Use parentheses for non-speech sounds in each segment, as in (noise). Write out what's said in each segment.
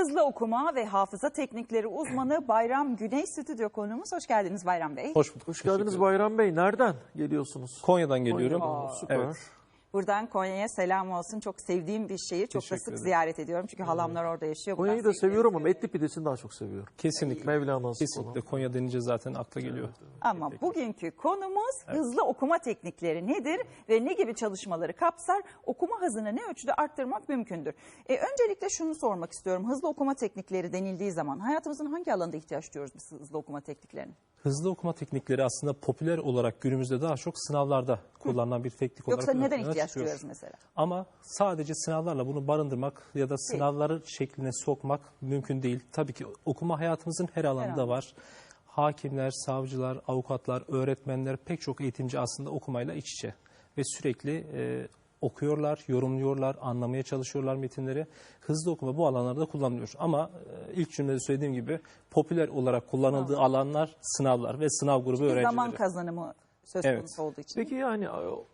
Hızlı okuma ve hafıza teknikleri uzmanı Bayram Güney stüdyo konuğumuz. Hoş geldiniz Bayram Bey. Hoş bulduk. Hoş geldiniz. Bayram Bey. Nereden geliyorsunuz? Konya'dan geliyorum. Konya'dan, süper. Evet. Buradan Konya'ya selam olsun. Çok sevdiğim bir şehir. Çok da sık ederim. ziyaret ediyorum. Çünkü halamlar orada yaşıyor. Konya'yı da seviyorum ama etli pidesini daha çok seviyorum. Kesinlikle. Mevlana'sı Kesinlikle. falan. Konya denince zaten akla geliyor. Ama bugünkü konumuz hızlı okuma teknikleri nedir ve ne gibi çalışmaları kapsar? Okuma hızını ne ölçüde arttırmak mümkündür? E, öncelikle şunu sormak istiyorum. Hızlı okuma teknikleri denildiği zaman hayatımızın hangi alanda ihtiyaç duyuyoruz biz hızlı okuma tekniklerine? Hızlı okuma teknikleri aslında popüler olarak günümüzde daha çok sınavlarda kullanılan bir teknik olarak Yoksa neden ihtiyaç çıkıyor. duyuyoruz mesela? Ama sadece sınavlarla bunu barındırmak ya da sınavları şekline sokmak mümkün değil. Tabii ki okuma hayatımızın her alanında alanda. var. Hakimler, savcılar, avukatlar, öğretmenler pek çok eğitimci aslında okumayla iç içe. Ve sürekli e, okuyorlar, yorumluyorlar, anlamaya çalışıyorlar metinleri. Hızlı okuma bu alanlarda kullanılıyor. Ama e, ilk cümlede söylediğim gibi popüler olarak kullanıldığı alanlar sınavlar ve sınav grubu Bir öğrencileri. zaman kazanımı söz Evet. konusu olduğu için. Peki yani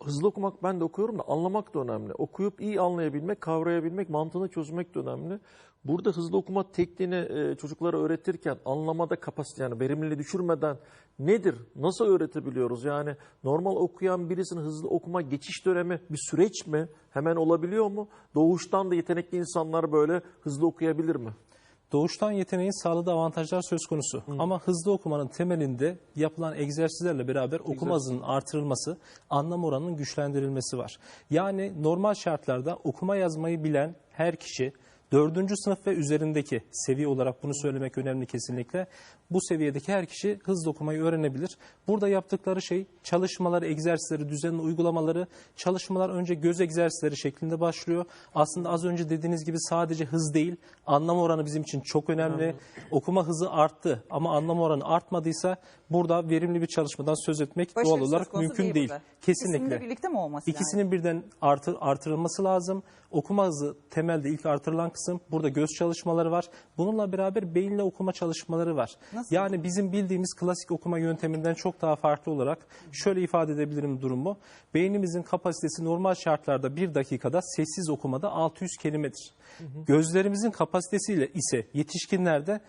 hızlı okumak ben de okuyorum da anlamak da önemli. Okuyup iyi anlayabilmek, kavrayabilmek, mantığını çözmek de önemli. Burada hızlı okuma tekniğini e, çocuklara öğretirken anlamada kapasite yani verimliliği düşürmeden nedir? Nasıl öğretebiliyoruz? Yani normal okuyan birisinin hızlı okuma geçiş dönemi bir süreç mi? Hemen olabiliyor mu? Doğuştan da yetenekli insanlar böyle hızlı okuyabilir mi? Doğuştan yeteneğin sağladığı avantajlar söz konusu. Ama hızlı okumanın temelinde yapılan egzersizlerle beraber okuma hızının artırılması, anlam oranının güçlendirilmesi var. Yani normal şartlarda okuma yazmayı bilen her kişi Dördüncü sınıf ve üzerindeki seviye olarak bunu söylemek önemli kesinlikle. Bu seviyedeki her kişi hızlı okumayı öğrenebilir. Burada yaptıkları şey çalışmaları, egzersizleri, düzenli uygulamaları, çalışmalar önce göz egzersizleri şeklinde başlıyor. Aslında az önce dediğiniz gibi sadece hız değil, anlam oranı bizim için çok önemli. Okuma hızı arttı ama anlam oranı artmadıysa burada verimli bir çalışmadan söz etmek Başarı doğal olarak mümkün değil. burada. Kesinlikle. İkisinin birlikte mi olması? İkisinin birden artır, artırılması lazım. Okuma hızı temelde ilk artırılan kısım. Burada göz çalışmaları var. Bununla beraber beyinle okuma çalışmaları var. Nasıl? Yani bizim bildiğimiz klasik okuma yönteminden çok daha farklı olarak şöyle ifade edebilirim durumu. Beynimizin kapasitesi normal şartlarda bir dakikada sessiz okumada 600 kelimedir. Gözlerimizin kapasitesiyle ise yetişkinlerde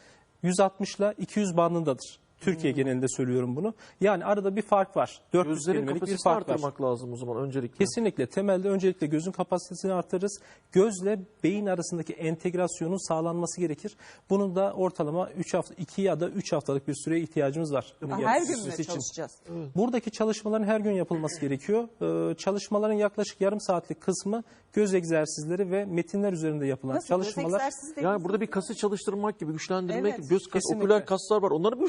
160 ile 200 bandındadır. Türkiye genelinde söylüyorum bunu. Yani arada bir fark var. 400 Gözlerin kelimelik bir kapasitesini fark var. artırmak lazım o zaman öncelikle. Kesinlikle temelde öncelikle gözün kapasitesini artırırız. Gözle beyin arasındaki entegrasyonun sağlanması gerekir. Bunun da ortalama 3 hafta 2 ya da 3 haftalık bir süreye ihtiyacımız var. Bunun Her gün mü için. çalışacağız? Buradaki çalışmaların her gün yapılması gerekiyor. Ee, çalışmaların yaklaşık yarım saatlik kısmı göz egzersizleri ve metinler üzerinde yapılan Nasıl? çalışmalar. Göz egzersizi dediğiniz Yani burada bir kası çalıştırmak gibi güçlendirmek, Evet. göz kas, Kesinlikle. oküler kaslar var. Onları mı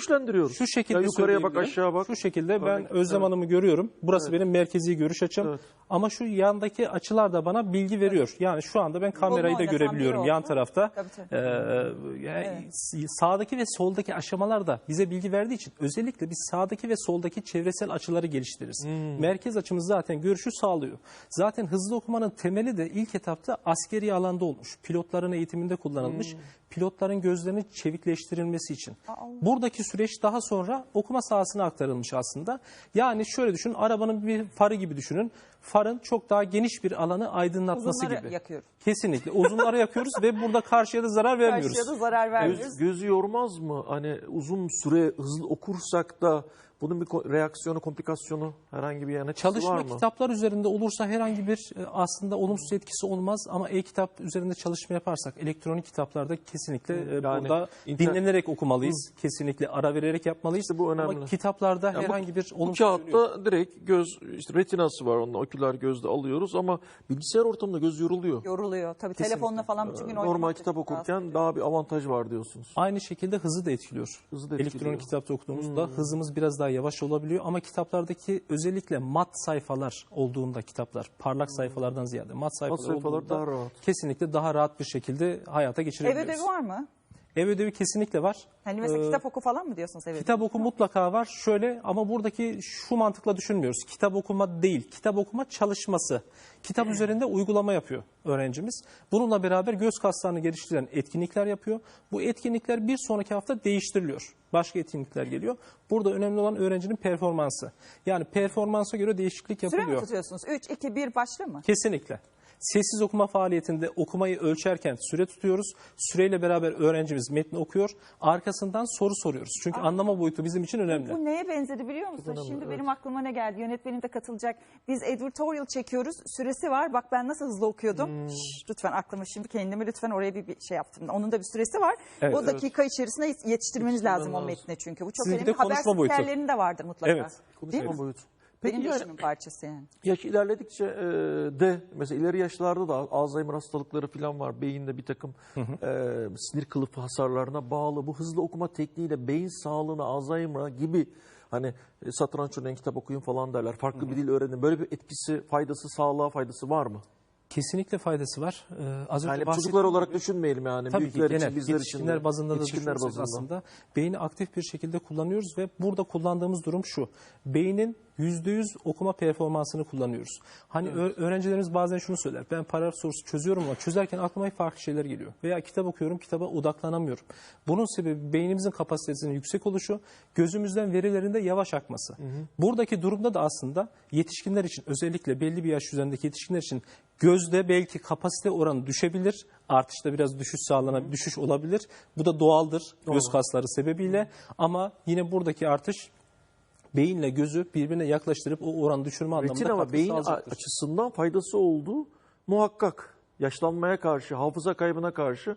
güçlendiriyoruz? Şu şekilde Ya yukarıya bak, aşağı bak. Şu şekilde ben Tabii. Özlem Hanım'ı görüyorum. Burası benim merkezi görüş açım. Evet. Ama şu yandaki açılar da bana bilgi veriyor. Yani şu anda ben kamerayı da görebiliyorum yan tarafta. Tabii, tabii. Ee, yani s- sağdaki ve soldaki aşamalar da bize bilgi verdiği için özellikle biz sağdaki ve soldaki çevresel açıları geliştiririz. Hmm. Merkez açımız zaten görüşü sağlıyor. Zaten hızlı okumanın temeli de ilk etapta askeri alanda olmuş. Pilotların eğitiminde kullanılmış. Hmm. Pilotların gözlerinin çevikleştirilmesi için. Buradaki süreç daha sonra okuma sahasına aktarılmış aslında. Yani şöyle düşünün, arabanın bir farı gibi düşünün. Farın çok daha geniş bir alanı aydınlatması Uzunları gibi. yakıyoruz. Kesinlikle. Uzunları (laughs) yakıyoruz ve burada karşıya da zarar vermiyoruz. Karşıya da zarar vermiyoruz. Göz, gözü yormaz mı? Hani uzun süre hızlı okursak da bunun bir reaksiyonu, komplikasyonu herhangi bir yana Çalışma var mı? kitaplar üzerinde olursa herhangi bir e, aslında olumsuz etkisi olmaz ama e-kitap üzerinde çalışma yaparsak elektronik kitaplarda kesinlikle e, Yani burada inter- dinlenerek okumalıyız. Kesinlikle ara vererek yapmalıyız. İşte bu Ama önemli. kitaplarda bu- herhangi bir Bu olumsuz yok. kağıtta direkt göz, işte retinası var onun oküler gözde alıyoruz ama bilgisayar ortamında göz yoruluyor. Yoruluyor. Tabii telefonla falan bütün gün oynamak Normal kitap okurken daha bir avantaj var diyorsunuz. Aynı şekilde hızı da etkiliyor. Hızı da etkiliyor. Hmm. Elektronik kitapta okuduğumuzda hızımız biraz daha yavaş olabiliyor ama kitaplardaki özellikle mat sayfalar olduğunda kitaplar parlak sayfalardan ziyade mat sayfalar, sayfalar olduğunda daha rahat. kesinlikle daha rahat bir şekilde hayata Ev geçirebiliyoruz. ödevi var mı? Ev ödevi kesinlikle var. Hani mesela Ee, kitap oku falan mı diyorsunuz ev ödevi? Kitap oku mutlaka var. Şöyle ama buradaki şu mantıkla düşünmüyoruz. Kitap okuma değil, kitap okuma çalışması. Kitap üzerinde uygulama yapıyor öğrencimiz. Bununla beraber göz kaslarını geliştiren etkinlikler yapıyor. Bu etkinlikler bir sonraki hafta değiştiriliyor. Başka etkinlikler geliyor. Burada önemli olan öğrencinin performansı. Yani performansa göre değişiklik Süre mi yapılıyor. tutuyorsunuz? 3, 2, 1 başla mı? Kesinlikle. Sessiz okuma faaliyetinde okumayı ölçerken süre tutuyoruz. Süreyle beraber öğrencimiz metni okuyor. Arkasından soru soruyoruz. Çünkü anlama boyutu bizim için önemli. Bu neye benzedi biliyor musun? önemli, Şimdi evet. benim aklıma ne geldi? Yönetmenim de katılacak. Biz editorial çekiyoruz. Süresi var. Bak ben nasıl hızlı okuyordum. Hmm. Şşş, lütfen aklıma şimdi kendimi lütfen oraya bir, bir şey yaptım. Onun da bir süresi var. Evet, o dakika içerisinde yetiştirmeniz lazım o lazım. metne çünkü. Bu çok Sizinki önemli. de konuşma Haber boyutu. spikerlerinin de vardır mutlaka. Evet, Konuşma boyutu. Benim Peki de ya- işimin parçası yani. Yaş ilerledikçe e, de mesela ileri yaşlarda da Alzheimer hastalıkları falan var. Beyinde bir takım e, sinir kılıfı hasarlarına bağlı. Bu hızlı okuma tekniğiyle beyin sağlığına, Alzheimer'a gibi hani e, satranç oynayın, kitap okuyun falan derler. Farklı bir dil öğrenin. Böyle bir etkisi, faydası, sağlığa faydası var mı? Kesinlikle faydası var. Ee, az önce Yani çocuklar olarak düşünmeyelim yani. Tabii ki Büyükler genel için, bizler için. yetişkinler de. bazında da Yetişkinler düşünürsek bazında. aslında beyni aktif bir şekilde kullanıyoruz ve burada kullandığımız durum şu. Beynin %100 okuma performansını kullanıyoruz. Hani ö- öğrencilerimiz bazen şunu söyler. Ben paragraf sorusu çözüyorum ama çözerken aklıma farklı şeyler geliyor. Veya kitap okuyorum, kitaba odaklanamıyorum. Bunun sebebi beynimizin kapasitesinin yüksek oluşu, gözümüzden verilerin de yavaş akması. Buradaki durumda da aslında yetişkinler için özellikle belli bir yaş üzerindeki yetişkinler için gözde belki kapasite oranı düşebilir. Artışta biraz düşüş sağlanabilir, düşüş olabilir. Bu da doğaldır göz kasları sebebiyle. Ama yine buradaki artış beyinle gözü birbirine yaklaştırıp o oranı düşürme anlamında Retina ama beyin sağlayacaktır. açısından faydası olduğu muhakkak. Yaşlanmaya karşı, hafıza kaybına karşı.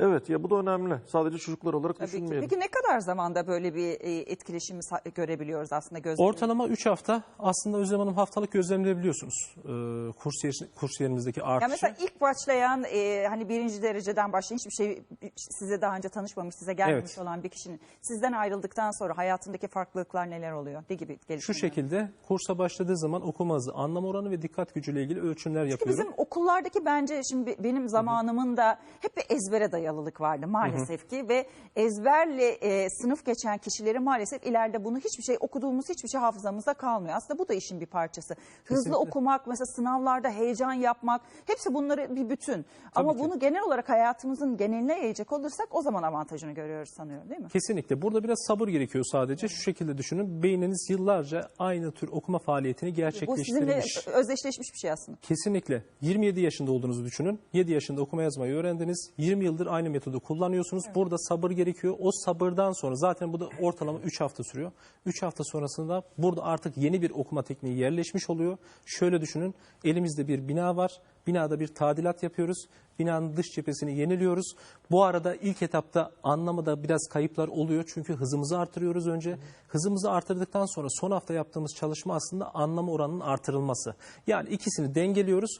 Evet ya bu da önemli. Sadece çocuklar olarak Tabii ki. düşünmeyelim. Peki ne kadar zamanda böyle bir e, etkileşimi görebiliyoruz aslında gözlemle? Ortalama 3 hafta aslında Özlem Hanım haftalık gözlemleyebiliyorsunuz. Ee, kursiyer, kursiyerimizdeki Ya artışı. mesela ilk başlayan e, hani birinci dereceden başlayan hiçbir şey size daha önce tanışmamış, size gelmemiş Evet. olan bir kişinin sizden ayrıldıktan sonra hayatındaki farklılıklar neler oluyor? Ne gibi Şu gelişmeler? şekilde kursa başladığı zaman okuma hızı, anlam oranı ve dikkat gücüyle ilgili ölçümler Çünkü yapıyorum. bizim okullardaki bence şimdi benim zamanımında hep bir ezbere dayalılık vardı maalesef ki ve ezberle e, sınıf geçen kişilerin maalesef ileride bunu hiçbir şey okuduğumuz hiçbir şey hafızamızda kalmıyor. Aslında bu da işin bir parçası. Hızlı Kesinlikle. okumak, mesela sınavlarda heyecan yapmak hepsi bunları bir bütün. Ama ki. bunu genel olarak hayatımızın geneline yayacak olursak o zaman avantajını görüyoruz sanıyorum değil mi? Kesinlikle. Burada biraz sabır gerekiyor sadece. Şu şekilde düşünün. Beyniniz yıllarca aynı tür okuma faaliyetini Bu sizinle gerçekleştirmiş. özdeşleşmiş bir şey aslında. Kesinlikle. 27 yaşında olduğunuzu düşünün. 7 yaşında okuma yazmayı öğrendiniz. 20 yıldır aynı metodu kullanıyorsunuz. Burada sabır gerekiyor. O sabırdan sonra zaten bu da ortalama 3 hafta sürüyor. 3 hafta sonrasında burada artık yeni bir okuma tekniği yerleşmiş oluyor. Şöyle düşünün. Elimizde bir bina var. Binada bir tadilat yapıyoruz. Binanın dış cephesini yeniliyoruz. Bu arada ilk etapta anlamada biraz kayıplar oluyor. Çünkü hızımızı artırıyoruz önce. Hızımızı artırdıktan sonra son hafta yaptığımız çalışma aslında anlama oranının artırılması. Yani ikisini dengeliyoruz.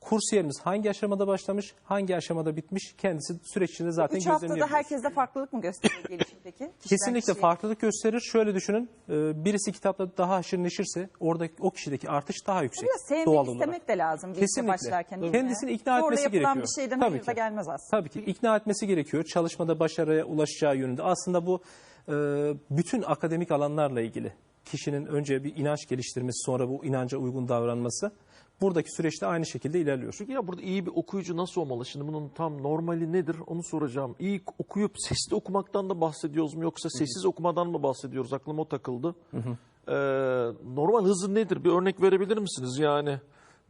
Kursiyerimiz hangi aşamada başlamış, hangi aşamada bitmiş kendisi süreç içinde zaten Üç haftada gözlemleyebiliyoruz. herkeste farklılık mı gösteriyor (coughs) gelişim peki? Kişiden Kesinlikle kişiye. farklılık gösterir. Şöyle düşünün, e, birisi kitapta daha haşır neşirse oradaki o kişideki artış daha yüksek. Biraz sevmek doğal olarak. istemek de lazım bir işe Kesinlikle. başlarken. değil mi? Kendisini ikna Zorla etmesi yapılan gerekiyor. bir şeyden Tabii hayır da ki. gelmez aslında. Tabii ki ikna etmesi gerekiyor. Çalışmada başarıya ulaşacağı yönünde. Aslında bu e, bütün akademik alanlarla ilgili. Kişinin önce bir inanç geliştirmesi, sonra bu inanca uygun davranması. Buradaki süreçte aynı şekilde ilerliyor. Çünkü ya burada iyi bir okuyucu nasıl olmalı? Şimdi bunun tam normali nedir onu soracağım. İyi okuyup sesli okumaktan da bahsediyoruz mu yoksa sessiz okumadan mı bahsediyoruz? Aklıma o takıldı. Ee, normal hızı nedir? Bir örnek verebilir misiniz? Yani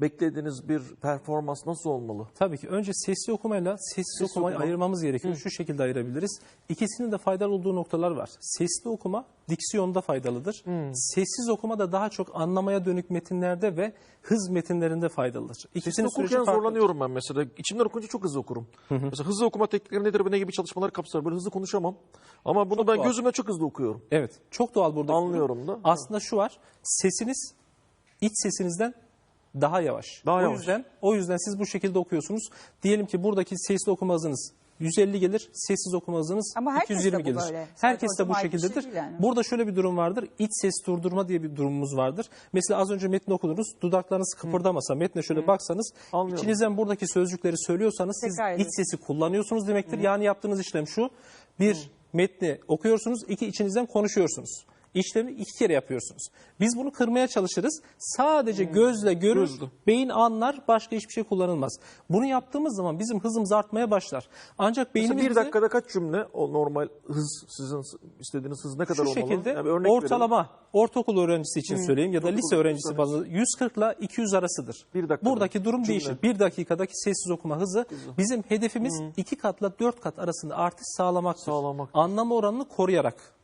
beklediğiniz bir performans nasıl olmalı? Tabii ki önce sesli okumayla sessiz okumayı okuma. ayırmamız gerekiyor. Şu şekilde ayırabiliriz. İkisinin de faydalı olduğu noktalar var. Sesli okuma diksiyonda faydalıdır. Sessiz okuma da daha çok anlamaya dönük metinlerde ve hız metinlerinde faydalıdır. Sesli İkisinin süreci okurken farklı. zorlanıyorum ben mesela. İçimden okuyunca çok hızlı okurum. Mesela hızlı okuma teknikleri nedir ve ne gibi çalışmalar kapsar? Böyle hızlı konuşamam. Ama bunu ben doğal. gözümle çok hızlı okuyorum. Evet. Çok doğal burada. Anlıyorum da. Aslında şu var. Sesiniz iç sesinizden daha yavaş. Daha o yavaş. yüzden o yüzden siz bu şekilde okuyorsunuz. Diyelim ki buradaki sesli okuma hızınız 150 gelir, sessiz okuma hızınız Ama herkes de 220 bu gelir. böyle. Sadece Herkes de bu hocam ait bir şey şekildedir. değil yani. Burada şöyle bir durum vardır. İç ses durdurma diye bir durumumuz vardır. Mesela az önce metni okudunuz. Dudaklarınız kıpırdamasa, metne şöyle baksanız, Anlıyorum. içinizden buradaki sözcükleri söylüyorsanız siz Tekrar iç sesi kullanıyorsunuz demektir. Yani yaptığınız işlem şu. Bir, metni okuyorsunuz. iki içinizden konuşuyorsunuz. İşlemi iki kere yapıyorsunuz. Biz bunu kırmaya çalışırız. Sadece gözle görür, Gözle. beyin anlar, başka hiçbir şey kullanılmaz. Bunu yaptığımız zaman bizim hızımız artmaya başlar. Ancak Mesela beynimiz bir bize- dakikada kaç cümle o normal hız sizin istediğiniz hız ne kadar şu olmalı? şekilde Yani bir örnek verelim. ortalama ortaokul öğrencisi için söyleyeyim ya da ortaokul lise öğrencisi bazı 140 ile 200 arasıdır. Bir dakikada. Buradaki durum Cümle. değişir. Bir dakikadaki sessiz okuma hızı bizim hedefimiz iki katla dört kat arasında artış sağlamaktır. Sağlamak. Anlam oranını koruyarak.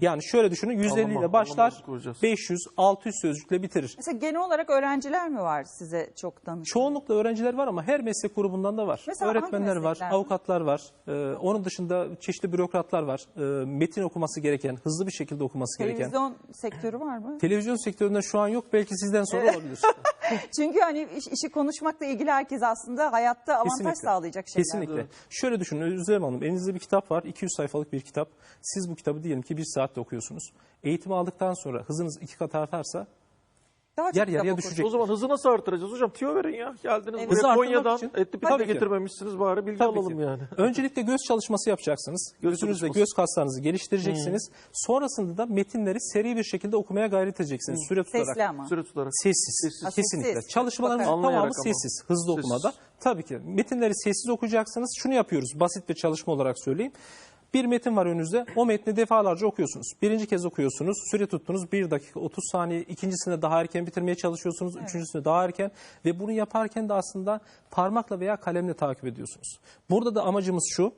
Yani şöyle düşünün 150 Anlama- ile başlar anlamamızı koruyacağız. 500 600 sözcükle bitirir. Mesela genel olarak öğrenciler mi var size çok danışan? Çoğunlukla öğrenciler var ama her meslek grubundan da var. Mesela Öğretmenler var, avukatlar var. Ee, onun dışında çeşitli bürokratlar var. Ee, metin okuması gereken, hızlı bir şekilde okuması gereken. Televizyon sektörü var mı? Televizyon sektöründe şu an yok. Belki sizden sonra olabilir. (laughs) (laughs) Çünkü hani iş- işi konuşmakla ilgili herkes aslında hayatta avantaj Kesinlikle. sağlayacak şeyler. Kesinlikle. Şöyle düşünün Özlem Hanım elinizde bir kitap var 200 sayfalık bir kitap. Siz bu kitabı diyelim ki bir saatte okuyorsunuz. Eğitimi aldıktan sonra hızınız iki kat artarsa Daha çok Yer kitap yarıya düşecek. O zaman hızı nasıl artıracağız hocam? Tüyo verin ya. Geldiniz Evet. buraya Hızı artırmak Konya'dan için- etli Tabii pide ki. getirmemişsiniz bari bilgi Tabii alalım ki. yani. (laughs) Öncelikle göz çalışması yapacaksınız. Gözünüzle çalışması. göz kaslarınızı geliştireceksiniz. Sonrasında da metinleri seri bir şekilde okumaya gayret edeceksiniz. Süre tutarak. Sesli ama. Süre tutarak. Sessiz. Sessiz. Kesinlikle. Bakarak. tamamı Anlayarak ama. sessiz. Hızlı Sessiz. okumada. Tabii ki. Metinleri sessiz okuyacaksınız. Şunu yapıyoruz. Basit bir çalışma olarak söyleyeyim. Bir metin var önünüzde. O metni defalarca okuyorsunuz. Birinci kez okuyorsunuz. Süre tuttunuz. 1 dakika 30 saniye. İkincisinde daha erken bitirmeye çalışıyorsunuz. Üçüncüsünde daha erken. Ve bunu yaparken de aslında parmakla veya kalemle takip ediyorsunuz. Burada da amacımız şu.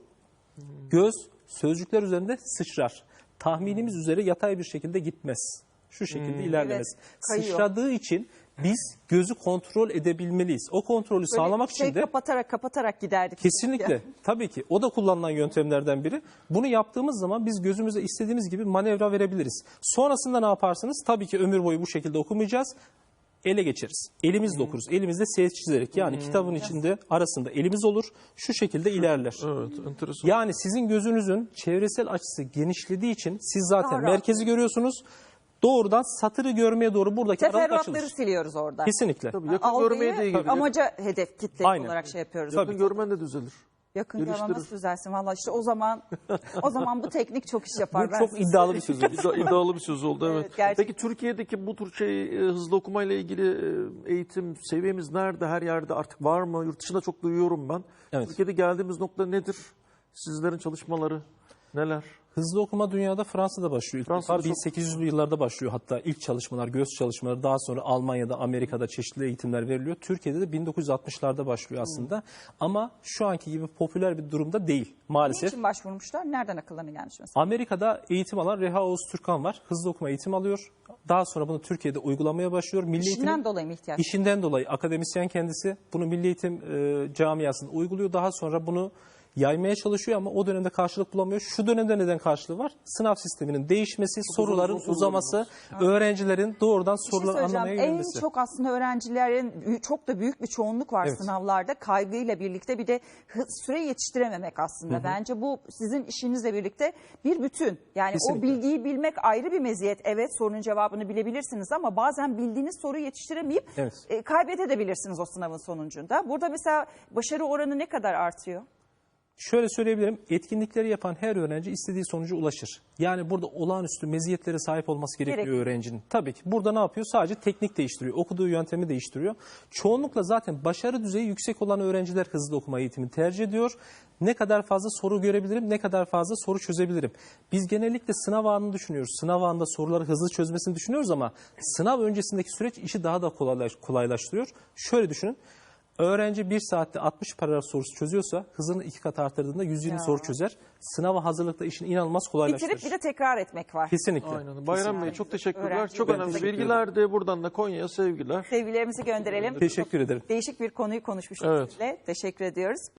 Göz sözcükler üzerinde sıçrar. Tahminimiz üzere yatay bir şekilde gitmez. Şu şekilde ilerlemez. Evet, kayıyor. Sıçradığı için biz gözü kontrol edebilmeliyiz. O kontrolü Böyle sağlamak şey için de kapatarak kapatarak giderdik. kesinlikle tabii ki o da kullanılan yöntemlerden biri. Bunu yaptığımız zaman biz gözümüze istediğimiz gibi manevra verebiliriz. Sonrasında ne yaparsınız? Tabii ki ömür boyu bu şekilde okumayacağız. Ele geçeriz. Elimizle okuruz. Elimizde ses çizerek yani kitabın içinde arasında elimiz olur. Şu şekilde ilerler. Evet enteresan. Yani sizin gözünüzün çevresel açısı genişlediği için siz zaten Daha rahat. merkezi görüyorsunuz. Doğrudan satırı görmeye doğru buradaki aralık Teferruatları açılır. siliyoruz orada. Kesinlikle. Tabii yakın Algıyı görmeye de geliyor. Amaca hedef kitle Aynen. olarak şey yapıyoruz. Tabii. Yakın görmen de düzelir. Yakın görme nasıl düzelsin? Valla işte o zaman o zaman bu teknik çok iş yapar. Bu Ben çok size iddialı bir söz oldu. İddia- İddialı bir söz oldu evet. Evet, gerçekten. Peki Türkiye'deki bu tür şey e, hızlı okumayla ilgili e, eğitim seviyemiz nerede? Her yerde artık var mı? Yurt dışında çok duyuyorum ben. Evet. Türkiye'de geldiğimiz nokta nedir? Sizlerin çalışmaları neler? Hızlı okuma dünyada Fransa'da başlıyor. İlk Fransa'da defa çok- 1800'lü yıllarda başlıyor hatta ilk çalışmalar, göz çalışmaları daha sonra Almanya'da, Amerika'da çeşitli eğitimler veriliyor. Türkiye'de de 1960'larda başlıyor aslında. Ama şu anki gibi popüler bir durumda değil maalesef. Niçin başvurmuşlar? Nereden akıllarına gelmiş mesela? Amerika'da eğitim alan Reha Oğuz Türkan var. Hızlı okuma eğitim alıyor. Daha sonra bunu Türkiye'de uygulamaya başlıyor. Milli İşinden Eğitim dolayı mı ihtiyaç? İşinden dolayı akademisyen kendisi bunu Milli Eğitim e, camiasında uyguluyor. Daha sonra bunu yaymaya çalışıyor ama o dönemde karşılık bulamıyor. Şu dönemde neden karşılığı var? Sınav sisteminin değişmesi, soruların uzun uzaması, öğrencilerin doğrudan Bir şey soruları anlamaya En yönelmesi. çok aslında öğrencilerin çok da büyük bir çoğunluk var Evet. sınavlarda. Kaygıyla birlikte bir de hı- süre yetiştirememek aslında. Bence bu sizin işinizle birlikte bir bütün. Yani o Kesinlikle. bilgiyi bilmek ayrı bir meziyet. Evet sorunun cevabını bilebilirsiniz ama bazen bildiğiniz soruyu yetiştiremeyip Evet. e, kaybedebilirsiniz o sınavın sonucunda. Burada mesela başarı oranı ne kadar artıyor? Şöyle söyleyebilirim, etkinlikleri yapan her öğrenci istediği sonuca ulaşır. Yani burada olağanüstü meziyetlere sahip olması gerekiyor Gerek. öğrencinin. Tabii ki burada ne yapıyor? Sadece teknik değiştiriyor, okuduğu yöntemi değiştiriyor. Çoğunlukla zaten başarı düzeyi yüksek olan öğrenciler hızlı okuma eğitimini tercih ediyor. Ne kadar fazla soru görebilirim, ne kadar fazla soru çözebilirim. Biz genellikle sınav anını düşünüyoruz. Sınav anında soruları hızlı çözmesini düşünüyoruz ama sınav öncesindeki süreç işi daha da kolaylaş- kolaylaştırıyor. Şöyle düşünün. Öğrenci bir saatte 60 paragraf sorusu çözüyorsa hızını iki kat artırdığında 120 Ya. soru çözer. Sınava hazırlıkta işini inanılmaz kolaylaştırır. Bitirip bir de tekrar etmek var. Kesinlikle. Aynen. Bayram Bey çok teşekkürler. Öğrenci Çok Ben önemli bilgiler de buradan da Konya'ya sevgiler. Sevgilerimizi gönderelim. Teşekkür ederim. Değişik bir konuyu konuşmuştuk Evet. sizinle. Teşekkür ediyoruz.